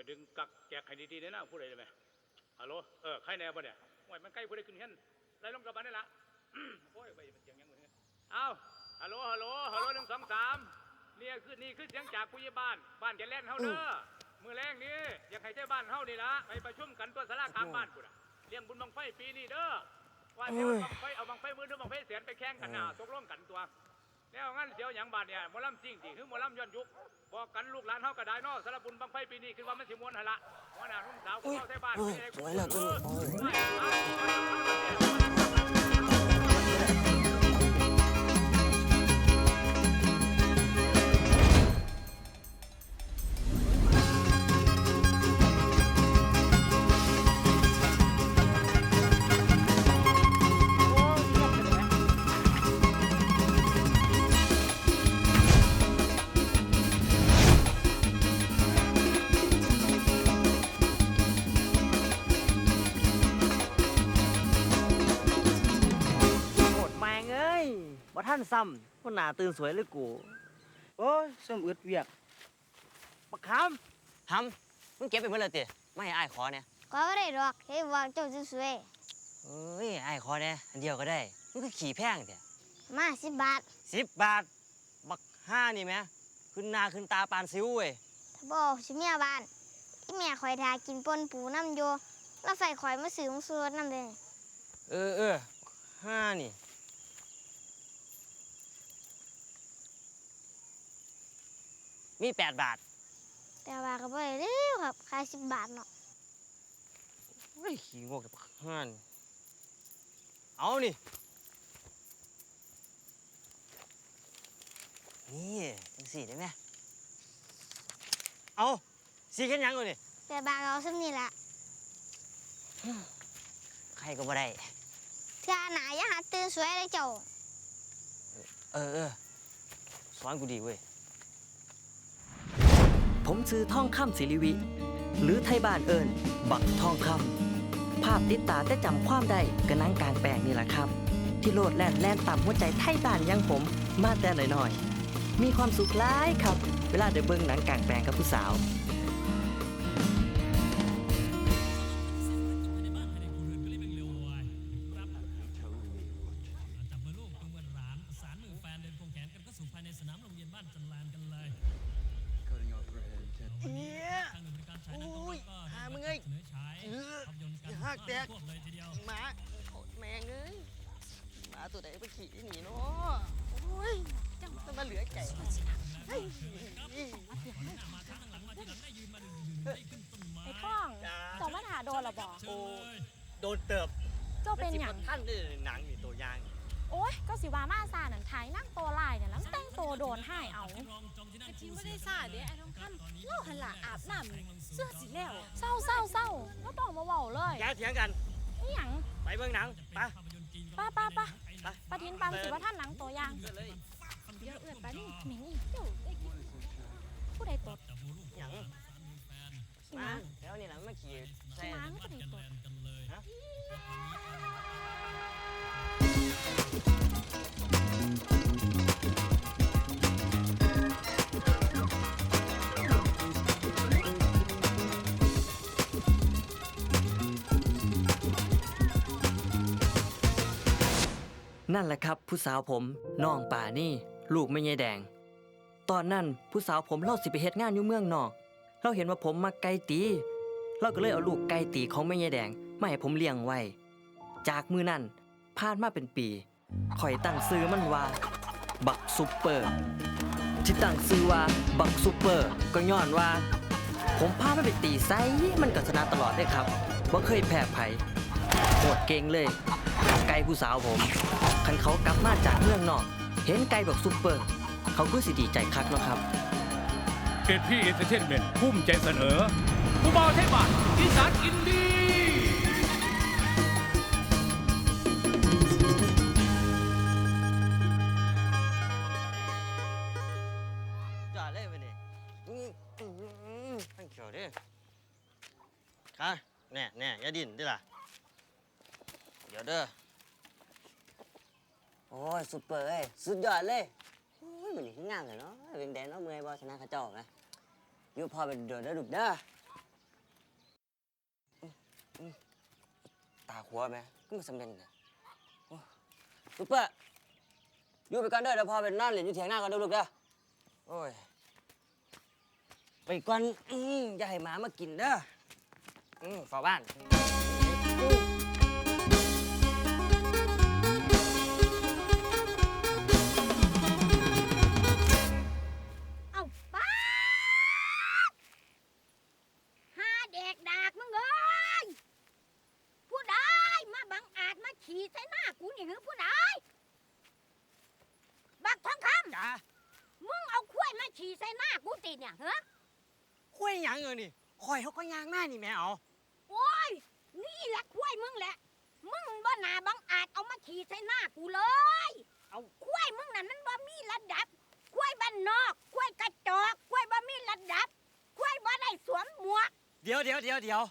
อยดึงกักแจกให้ดีๆเลยนะผู้ใดได้ไหมฮัลโหลเออใครแน่บ่เนี่ยโอ้ยมันใกล้ผู้ใดขึ้นเฮียนไล่ลงกระบาลได้ละโอ้ยไปมันเสียงยังไงเนี่ยเอาฮัลโหลฮัลโหลฮัลโหลหนึ่งสองสามเนี่ยคือนี่คือเสียงจากผู้ใหญ่บ้าน บ้านจะแล่นเฮาเด้อมือแรงนี้อยากให้เจ้าบ้านเฮานี่ละไปประชุมกันตัวสลาข้างบ้านกูน่ะเลี้ยงบุญบังไฟปีนี้เด้อว่าเดี๋ยวบังไฟเอาบังไฟมือหรือบังไฟเสียนไปแข่งกันน่ะตกลงกันตัว แล้วงั้นเสียวหยังบาดเนี่ยหมอลำจริงสิคือหมอลำย้อนยุคบอกกันลูกหลานเฮาก็ได้เนาะสารบบุญบังไฟปีนี้คือว่ามันสิม่วนหั่นละหัวหน้านุ่มสาวของเฮาไทยบ้านโอ้ยมีอะไรสวยแล้วตัวนี้โอ้ย นซ้ำคนหนาตื่นสวยเลยกูโอ้ยส้มอึดเวียกบักคำทำมึงเก็บไปเมื่อไรติไม่ให้อ้ายขอเนี่ยก็บ่ได้ดอกเฮ้ยว่าเจ้าสวยเอ้ยอ้ายขอเนี่ยอันเดียวก็ได้มึงก็ขี่แพงเถอะๆมาสิบบาทสิบบาท บักห้านี่แหมขึ้นหน้าขึ้นตาปานซิวเว้ยถ้าบ่สิเมียบ้านอีแม่ข่อยทากินปนปูน้ำโยแล้วไฟข่อยมาซื้อของซื้อน้ำเด้เออเออห้านี่ มีแปดบาท แต่ว่าก็บ่ได้เด้อครับขายสิบบาทเนาะเฮ้ยขี่งกแต่บักห้านี่เอานี่ นี่จังสี่ได้ไหมเอาสีกันยังก่อนนี่แต่บาทเอาซ้ำนี่ล่ะใครก็บ่ได้ เทื่อหน้าอย่าหาตื่นสวยเลยเจ้า เออเออสอนกูดีเว้ย ผมซื้อทองคำศิริวิ หรือไทยบ้านเอิญบักทองคำภาพติดตาแต่จำความได้ก็นั่งกลางแปลงนี่แหละครับ ที่โลดแล่นแล่นต่ำหัวใจไทยบ้านยังผมมาแต่หน่อยๆมีความสุขหลายครับ เวลาเดินเบิ้งหนังกลางแปลงกับผู้สาว เจ้าเป็นหยังท่านนี่หนังนี่ตัวอยางโอ้ยก็สิว่ามาซานั่นถ่ายนั่งตัวลายเนี่ยแล้วแต่งตัวโดนให้เอากะทิไม่ได้ซาเด้ไอ้ทองคำเล่าหันหลังอาบน้ำเสื้อสีแล้วเศร้าเศร้าเศร้าก็ต้องมาเว้าเลยแกเถียงกันนี่หยังไปเบิ่งหนังไปป้าป้าป้าไปป้าทินปังสิว่าท่านหนังตัวอยางเดินเลยเดี๋ยวเอื้อนไปนี่หมิงอีกเจ้าได้กินผู้ใดตดหยังขี่มาม้าแล้วนี่หลังมาขี่ใส่ขี่ม้าก็ได้ตด นั่นแหละครับ ผู้สาวผมน้องป่านี่ลูกไม่ใยแดง ตอนนั้นผู้สาวผมเราสิไปเฮ็ดงานอยู่เมืองนอกเราเห็นว่าผมมาไก่ตี เราก็เลยเอาลูกไก่ตีของแม่ยายแดง มาให้ผมเลี้ยงไว้ จากมือนั้นผ่านมาเป็นปีข่อยตั้งซื้อมันว่า บักซุปเปอร์ ที่ตั้งซื้อว่าบักซุปเปอร์ ก็ย้อนว่า ผมพามันไปตีไซมันก็ชนะตลอดเลยครับบ่เคยแพ้ไผโหดเก่งเลย ไก่ผู้สาวผม คันเขากลับมาจากเมืองนอก เห็นไก่บักซุปเปอร์ เขาก็สิดีใจคักเนาะครับเกตพี่เอนเตอร์เทนเมนต์ภูมิใจเสนอผู้บ่าวไทยบ้านอีสานอินดี้ อย่าดิ้นดิล่ะ เดี๋ยวเด้อ โอ้ยซุปเปอร์เอ้ยสุดยอดเลยโอ้ยมันนี่คืองามเลยเนาะเป็นแดนเนาะเมื่อยบ่ชนะเขาเจ้าไหมอยู่พอเป็นเดือดเด้อดุกเด้อตาขัวไหมก็มาสำเร็จนะโอ้ซุปเปอร์อยู่ไปก่อนเด้อเดี๋ยวพอเป็นนอนเล่นอยู่เถียงหน้าก่อนเด้อลูกเด้อโอ้ยไปก่อนอืมอย่าให้หมามากินเด้อ อืมฝาบ้าน เอาป้าดหาเด็กดากมึงเอ้ยผู้ใดมาบังอาจมาขี่ใส่หน้ากูนี่หรือผู้ใดบักทองคจ้าำมึงเอาข้วยมาขี่ใส่หน้ากูติเนี่ยเหรอ คุยหยังเออนี่คอยเขาก็ยางหน้านี่แม่เอา โอ้ย นี่แหละข้วยมึงแหละ มึงบ่นาบังอาจเอามาขี่ใส่หน้ากูเลย เอาข้วยมึงน่ะมันบ่มีระดับข้วยบ้านนอกข้วยกระจอกข้วยบ่มีระดับข้วยบ่ได้สวมหมวก เดี๋ยวเดี๋ยว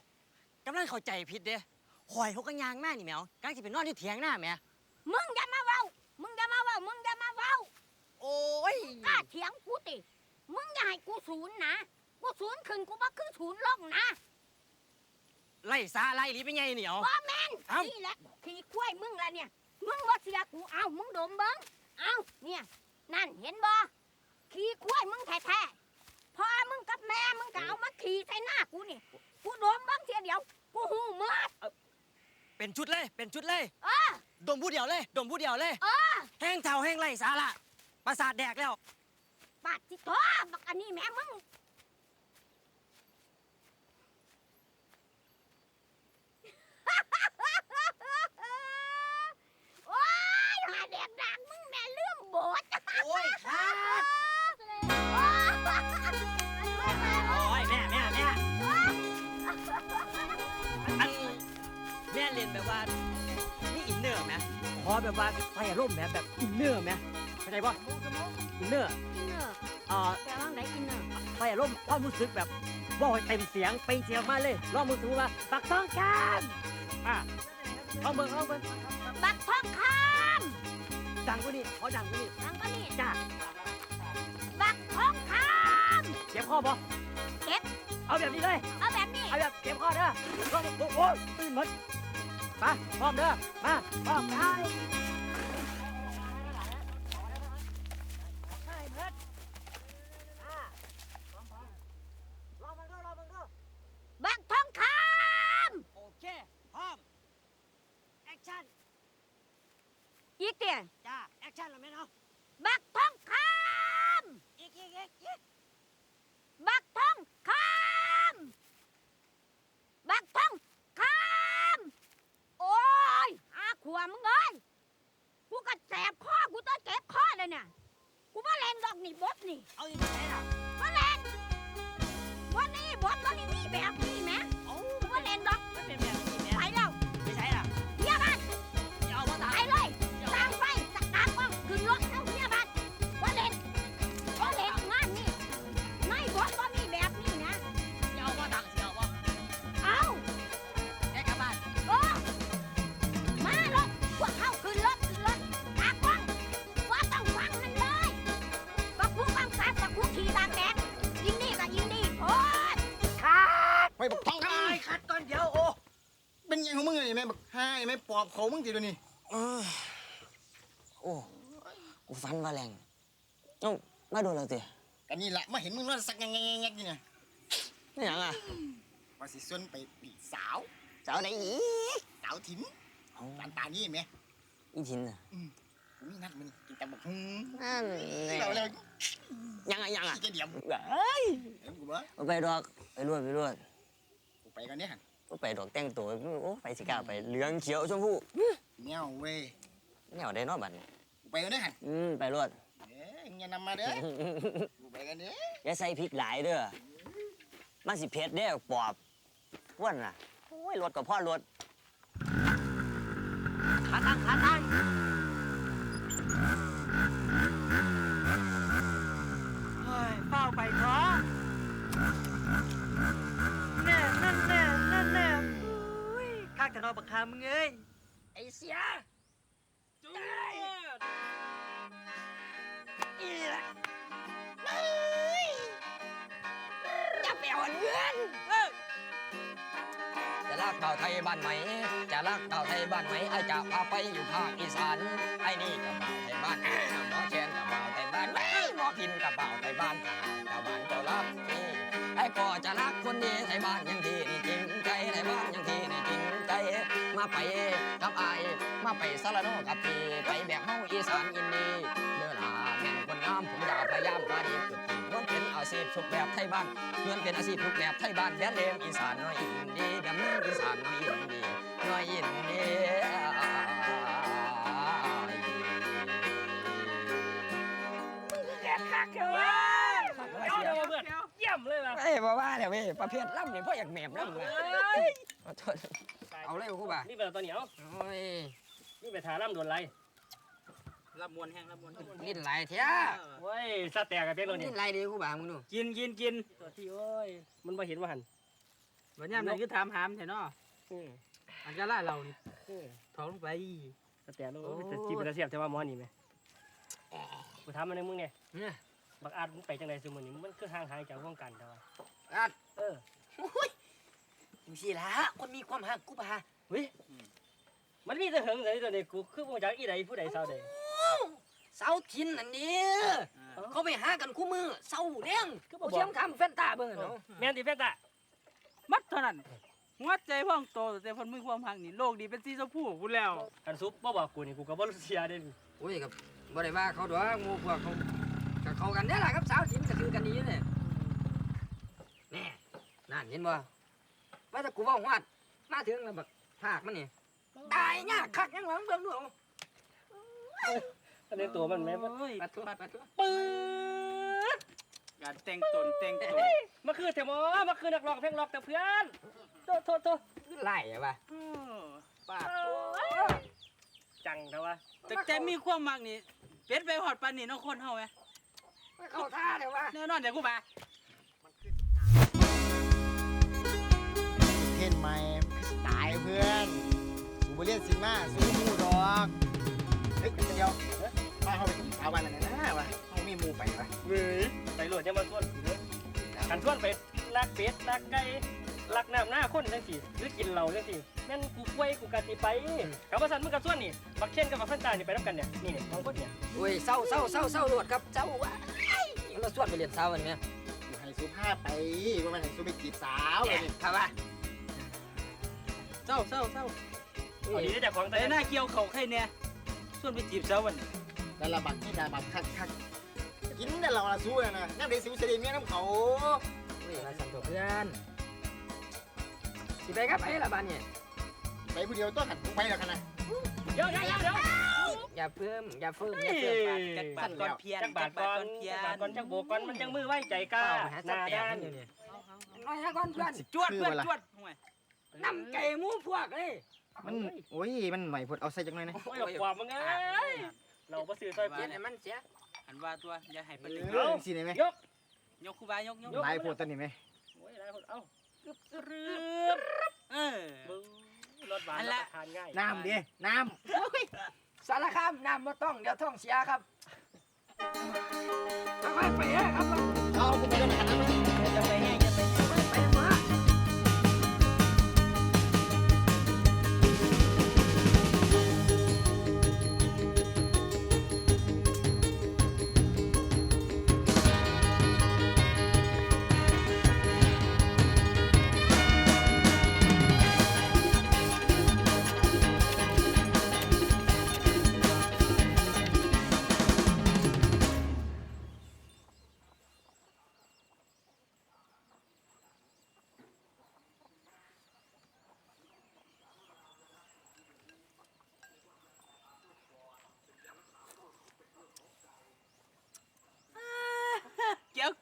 เดี๋ยวเดี๋ยวกำลังเข้าใจผิดเด้คอยเขาก็ยางหน้านี่แมวกำลังจะไปนอนอยู่เถียงหน้าแม่มึงอย่ามาเว้า มึงอย่ามาเว้า มึงอย่ามาเว้าโอ้ยกล้าเถียงกูติ มึงอย่าให้กูศูนย์นะ กูศูนย์ขึ้นกูบ่คือศูนย์ลงนะไล่ซาไล่หลีไปไงเหนียว บ่แม่นเอ้านี่แหละขี่ควายมึงละเนี่ย มึงบ่เสียกูเอามึงดมเบิ้งเอาเนี่ย นั่นเห็นบ่ขี่ควายมึงแท้ๆพ่อมึงกับแม่มึงก็เอามาขี่ใส่หน้ากูนี่ กูดมเบิ้งเทียเดียว กูหูหมดเป็นชุดเลย เป็นชุดเลย เออ ดมผู้เดียวเลย ดมผู้เดียวเลย เออ แห้งเท่าแห้งไล่สาละประสาทแดกแล้ว ปาดที่ทอบักอันนี้แม่มึง แบบว่าไฟร่มแบบแบบอินเนอร์ไหมเข้าใจป่ะอินเนอร์อินเนอร์อ่าแปลว่าไงอินเนอร์ไฟร่มความรู้สึกแบบบอกให้เต็มเสียงเปล่งเสียงมาเลยลองมือถือว่าปักต้องกันอะเอามือเอามือบักทองคดังกว่านี้ขอดังกว่านี้ำนังก็นี่จ้าบักทองคเจ็บคอบ่เจ็บเอาแบบนี้เลยำเอาแบบนี้ เอาแบบเจ็บคอเด้อลองโอ้โหตื่นหมด ไปพร้อมเด้อมาพร้อมไป วั อ้แม่ปอบเขามึงทีเดียวนี่เออโอ้กูฟันว่าแรงเอ้ามาโดนแล้วเตะกันนี่แหละมาเห็นมึงนอนสักแงงๆๆๆนี่นะนี่หยังอะว่าสิส่วนไปปีสาวสาวไหนอีกสาวถิ่นเอาตานตานี่แม่อีทินอะกูมีนัดมึงกินแต่บักฮึ่มนั่นแน่เราเลยยังไงยังอะขี้จะเดียมเอ้ยเห็นกูบ่ เอาไปดอกไปรวดไปรวด กูไปกันเนี่ยหันก็ ไปดอกแต่งตัวโอ้ไปสิกล้าไปเหลืองเขียวชมพูแนวเว้ยแนวได้เนอบัดนี้กูไปกันเนี่ยหันอืมไปรวดเอ้ยอย่านำมาเด้อกูไปกันเด้ออย่าใส่พริกหลายเด้อมันสิเผ็ดเด้อปอบอ้วนน่ะโอ้ยรถกับพ่อรถขาตั้งขาตั้งเฮ้ยเฝ้าไปเถอ นอนบักคามึงเอ้ย ไอ้เสียจุ๊อีละจะไปเอาเงินจะลากเต่าไทยบ้านไหม จะรักเต่าไทยบ้านไหมไอจะพาไปอยู่ภาคอีสาน ไอ้นี่กับเต่าไทยบ้านหมอแคนกับเต่าไทยบ้านเว้ยหมอพินกับเต่าไทยบ้านเต่าบ้านเจ้ารักที่ไอ้ก็จะรักคนดีไทยบ้านยังทีนี่จริงใจไทยบ้านยังทีนี่จริงใจ มาไปกับไอายมาไปสารโนกับพี่ไปแบบเฮาอีสานอินดีเนื้อลาแม่นคนงามผมอยากพยายามพาดีฝึกทีมันเป็นอาชีพสุขแบบไทยบ้านเงินเป็นอาชีพทุกแบบไทยบ้านแดนเลมอีสานน้อยอินดีแบบเมืองอีสานน้อยอินดีน้อยอินดีเอาเดี๋ยวเพื่อนเยี่ยมเลยล่ะ เอ้ยบ่ว่าเดี๋ยวเว้ยประเภทล่ำนี่พ่ออยากแหมบล่ำเลย ขอโทษ เอาเลยครูบ่านี่เป็นตัวเหนียวโอ้ยนี่ไปถาล่ำโดนไรลำมวนแห้งลำมวนลิ้นไหลายเท้าเว้ยสแตกกันเป็นเลยนี่ลิ้นไหลดีครูบ่ามึงดูกินกินกินตัวที่โอ้ยมันมาเห็นว่าหันวันนี้มันคือถามหามแท้เนาะอืมอันก็ล่าเรานี่อืมถอดลงไปสแตกแล้วแต่จีเป็นตะเสียบแต่ว่าหมอนี่ไหมกูถามมันในมึงเนี่ยเนี่ยบักอาดมึงไปจังไดซุมื้อนี้มันคือห่างหายจากวงการแต่ว่าอัดเออ มึงสิล่ะคนมีความหักกูบ่าเฮ้ยมันมีแต่เหิงเลยตัวนี้กูคือบ่จักอีใดผู้ใดเศร้าใดเสาทินอันนี้เขาไปหากันคู่มือเสาเลี้ยงคือกูบ่บเสีอยกมคำแฟนตาเบิ่งอะเนาะแม่นติแฟนตามัดเท่านั้นหัวใจพ่องโตแต่คนมือความหักนี่โลกดีเป็นสีชมพูพูดแล้วกันซุปบ่บอกกูนี่กูก็บ่รู้เสียเด้นี่โอ้ยกับบ่ได้ว่าเขาดอกหมู่พวกเขากับเขากันเนี่ยแหละครับสาวทินก็คือกันดีอยู่เนี่ยแน่นั่นเห็นบ่ ว่าแต่กูเว้าฮอดมาถึงแล้วบักภาคมันนี่ตายยากคักยังหวังเบิ่งดูเอาอันนี้ตัวมันแม่นโอ้ยปัดตัวปัดตัวปื๊ดการแต่งตนแต่งตนมันคือเถอะหมอมันคือนักร้องเพลงร็อกแต่เพื่อนโทษโทษโทษไล่อะว่ะโอ้ปาดจังแต่ว่าแต่แต่มีความมักนี่เป็ดไปหอดปานนี่เนาะคนเฮาไหมไม่เข้าท่าเดี๋ยวว่ะแน่นอนเดี๋ยวกูมา บเรียนสิมาสูหมูดอกเฮ้ยเดียวมาเขาไปกินข้าวบ้านนั่นนะวะเขามีหมูไปวะเว้ยไปโหลดจะมาส่วนกันส่วนไปลักเป็ดลักไก่ลักน้ำหน้าคนจังสิหรือกินเหล้าจังสิแม่นกูป่วยกูกะติไปกับว่าสันมึงกับส่วนนี่บักเช่นกับบักพันตานี่ไปรับกันเนี่ยนี่เนี่ยสองคนเนี่ยโอ้ยเศร้าเศร้าเศร้าเศร้าโลดครับเศร้าว่ะเราสวดไปเรียนเศร้าวันนี้อยู่ให้สูผ้าไปว่ามันให้สูไปจีบสาวเลยนี่ครับว่าเศร้าเศร้าเศร้า เอาดีได้จากของแต่แต่หน้าเกี่ยวเขาใครเนี่ยส่วนไปจีบสาววันนี้แล้วระบัดที่ดาบัดคักคักกินแต่เราละสู้นะน้ำเดือดสิวเสด็จเมียน้ำเขาโอ้ยมาสั่งตัวเพื่อนสิไปครับไอ้ละบ้านเนี่ยไปผู้เดียวต้องหันไปแล้วกันนะเดี๋ยวเดี๋ยวเดี๋ยวอย่าเพิ่มอย่าเพิ่มอย่าเพิ่มจักบาทก่อนเพียนจักบาทก่อนจักบาทก่อนจักโบกก่อนมันจังมือไว้ใจกล้าเอาไปหาหสัตน้าว์แตกด้านมันอยู่เนี่ยน้อยฮะก่อนเพื่อนจวดเพื่อนจวดห่วยน้ำไก่หมูพวกเลย มันโอ้ยมันหน่อยพดเอาใส่จังหน่อยนะโอ้ยกว่ามึงเอ้ยเราบ่ซื้อซอยเย็เพี้ยนนให้มันเสียอันว่าตัวอย่าให้เอเป็นอสิได้ไหมยกยกคูบายกยกหลายโพดตัวนี้ไหมโอ้ยหลายคนเอ้ารืบเออมึงรถหวานอันรับละประทานง่ายน้ำดิน้สารคามน้ำมาต้องเดี๋ยวท้องเสียครับค่อยๆไปเด้อครับำเอากูไปได้ไ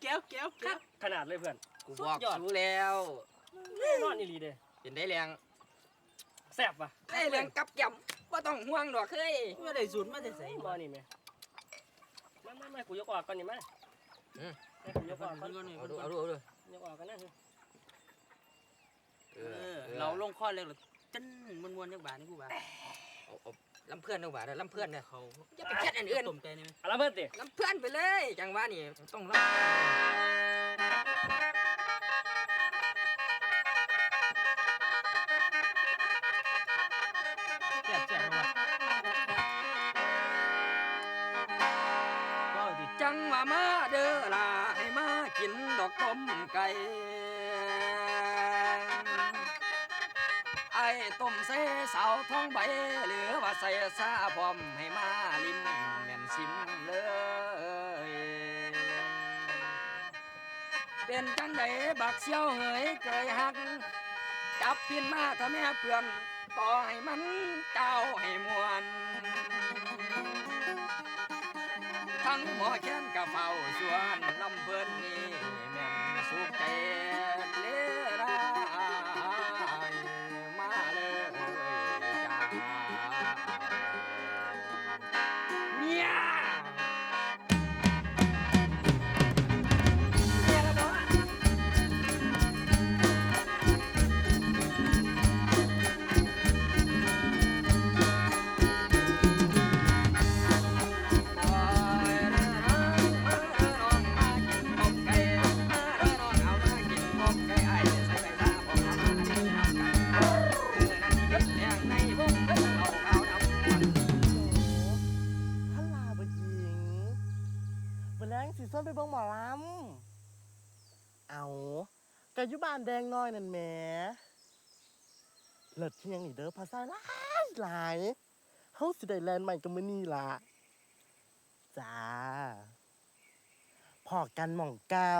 กี้ยวเกี้ยวเกี้ยวเกี้ยวขนาดเลยเพื่อนกูบอกสู้แล้วแน่นอนอีหลีเด้เป็นได้แรงแซ่บป่ะได้แรงกับแก้มว่าต้องห่วงดอกเฮ้ยเมื่อได้สูตรมาได้ใส่บ่นี่แม่มามามากูยกออกก่อนนี่มาให้กูยกออกก่อนเอาดูเอาดูเอาดูยกออกกันนะเออเราลงข้อเลยหรอจันมวนมวนๆจักบาทนี่กูบ่าเอาเอา ลำเพื่อนดีกว่าเด้อลำเพื่อนเด้อเขาจะเาไปแค่อันอื่นต้มไก่นี่ไหมเอาละเพื่อนติลำเพื่อนไปเลยจังหวะนี่ต้องลแซ่บแซ่บมจังหวะมาเด้อล่ะให้มากินดอกต้มไก่ไอ้ต้มเสสาวท้องใบหรื ใส่ซาพร้อมให้มาลิ้มแม่นชิมเลย เป็นจังไดบักเสียวเหยเกยหัก จับพินมาถ้าแม่เพื่อนต่อให้มันเจ้าให้มวน ทั้งหมอแค้นกะเฝ้าสวนลำเพิ่นนี่แม่นสุขใจ ลแรงสีส้มไปเบิ่งหมอลำเอากะยุบานแดงน้อยนั่นแหมเลิศที่ยังนี่เด้อภาษาหลายหลายเฮาสิได้แลนด์ใหม่กับมื้อนี้ล่ะจ้าพอกันหม่องเก่า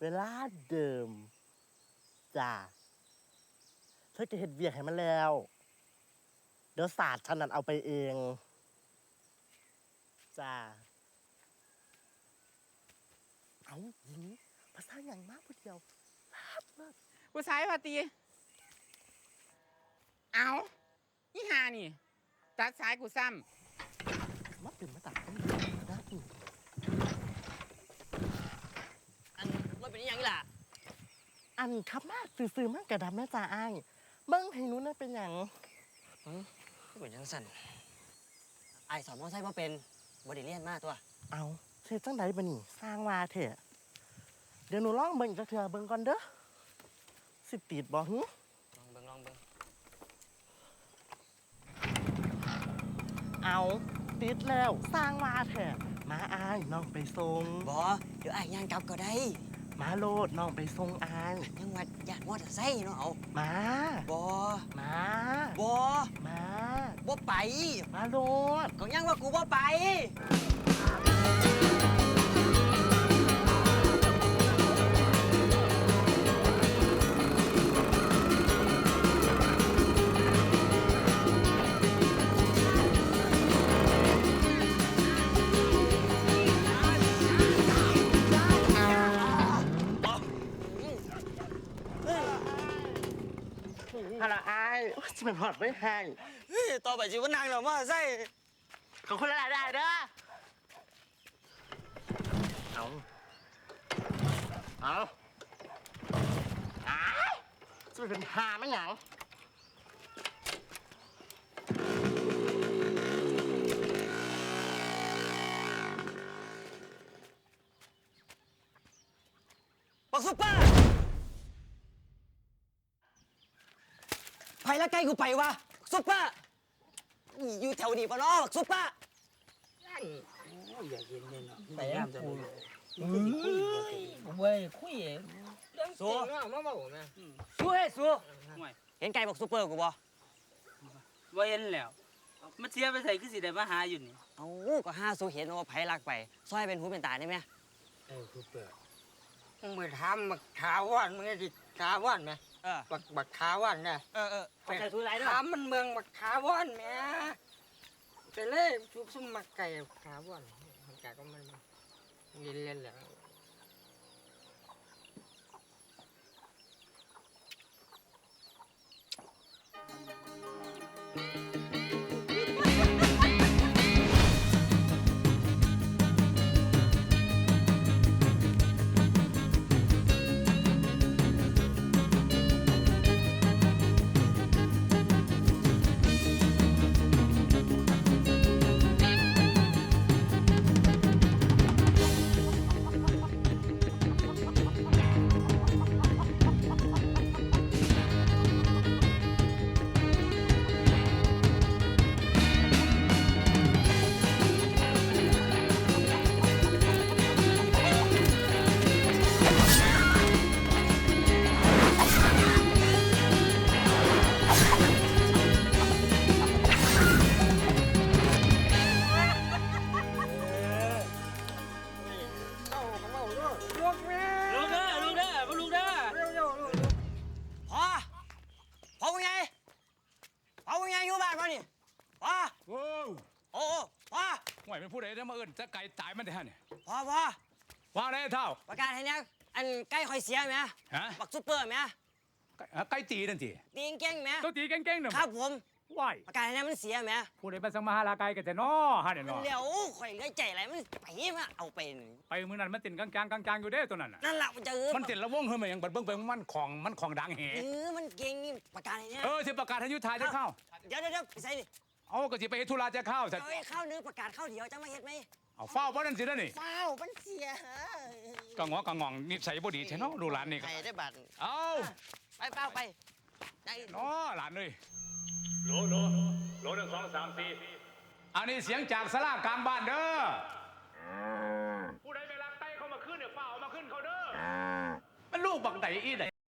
เวลาเดิมจ้าเธอจะเฮ็ดเวียกให้มันแล้ว เดี๋ยวศาสตร์ฉันนั่นเอาไปเอง จ้า เอาหญิงภาษาอย่างมากผู้เดียวลาบเลิศกูสายพอตี เอาอีหานี่ ตัดสายกูซ้มาเป็นมาตัดต้องได้อีกอันมันเป็นอหยังอีล่ะอันครับมากซื้อๆมากกระดับแม่จ่าอ้ายเบิ้งให้หนู้นน่ะเป็นอย่างก็เป็นจังสั่นไอ้ายสอนมอไซค์บ่เป็นบ่ได้เรียนมาตัว เอา เทจังใดบะนี่สร้างว่าเถอะเดี๋ยวหนูลองเบิ้งอีกจักเถื่อเบิ้งก่อนเด้อสิติดบ่หึลองเบิ่งลองเบิ่งเอาติดแล้วสร้างว่าเถอะมาอ้ายน้องไปส่งบ่เดี๋ยวไอ้ายย่างกลับก็ได้มาโลดน้องไปส่งอ้ายยังว่าญาติมอเตอร์ไซค์เนาะเอามาบ่มาบ่มาบ่ไป มาโลด ก็ยังว่ากูบ่ไป ฮัลโหลอ้ายโอ๊ยจะเป็นพอดไม่ให้เฮ้ยต่อไปสิว่านางเนาะมอเตอร์ไซค์ขอบคุณหลายๆได้เด้อเอาเอาอ้ายจะไปเป็นหาไม่หยังบักซุปเปอร์ ไปละไกลกูไปวะซุปเปอร์นี่อยู่แถวนี้ปะเนาะบักซุปเปอร์แต่กูเว้ยคุยเรื่องสู้จริงอะมาบอกนะสู้เฮ้ยสู้เห็นไก่บักซุปเปอร์กูบ่ว่าเห็นแล้วมันเสียไปใส่คือสิได้มาหาอยู่นี่เอาก็ห้าสู้เห็นว่าไผลักไปซอยเป็นหูเป็นตาได้ไหมเออคือเปิดมึงไปทำบักขาวว่านมึงไอ้ดิขาวว่านไหม เอบักบักขาว่นน่ะเออเออไปใส่ถุไรด้ามมันเมืองบักขาว่านแหม่แต่เลยชุบซุ่มมักไก่บัขาว่นมันไก่ก็มันเล่นเล่นแหละ พอพอว่าได้เท่า ประกาศให้เนี่ยอันใกล้คอยเสียไหมฮะ บักซุปเปอร์ไหมไก่ไก่ตีนั่นทีตีงเก่งไหมตัวตีเก่งๆน่ะครับผมว้ายประกาศให้เนี่ยมันเสียไหมผู้ใดมาสังมาหาลาไก่กันแต่น้อฮะเนี่ยมันน้อเลี้ยวข่อยเหลยใจอะไรมันไปมาเอาไปนี่ไปมื้อนั้นมันเต้นกลางๆกลางๆอยู่เด้ตัวนั้นน่ะนั่นแหละมันจะเออมันเต้นระวงเฮ้ยมันยังบัดเบิ่งไปมันของมันของดังแหเออมันเก่งนี่ประกาศให้เนี่ยเออสิประกาศให้ยุทธาจะเข้า เดี๋ยวเดี๋ยวเดี๋ยวไปใส่ดิเอาก็สิไปเฮ็ดธุระจะเข้าซะเอาไอ้ข้าวเนื้อประกาศข้าวเดียวจะมาเฮ็ดไหมเอาเฝ้าบ่นั่นสิเด้อนี่เฝ้ามันเสียกะงอกะงองนิสัยบ่ดีแท้เนาะดูหลานนี่ก็ไห้ได้บัตรเอาไปเป้าไปได้เนาะหลานเอ้ยโหลโหลโหลหนึ่งสองสามสี่อันนี้เสียงจากศาลากลางบ้านเด้อผู้ใดไปลักไต้เข้ามาขึ้นเนี่ยเฝ้าเอามาขึ้นเขาเด้อมันลูกบักไดอีได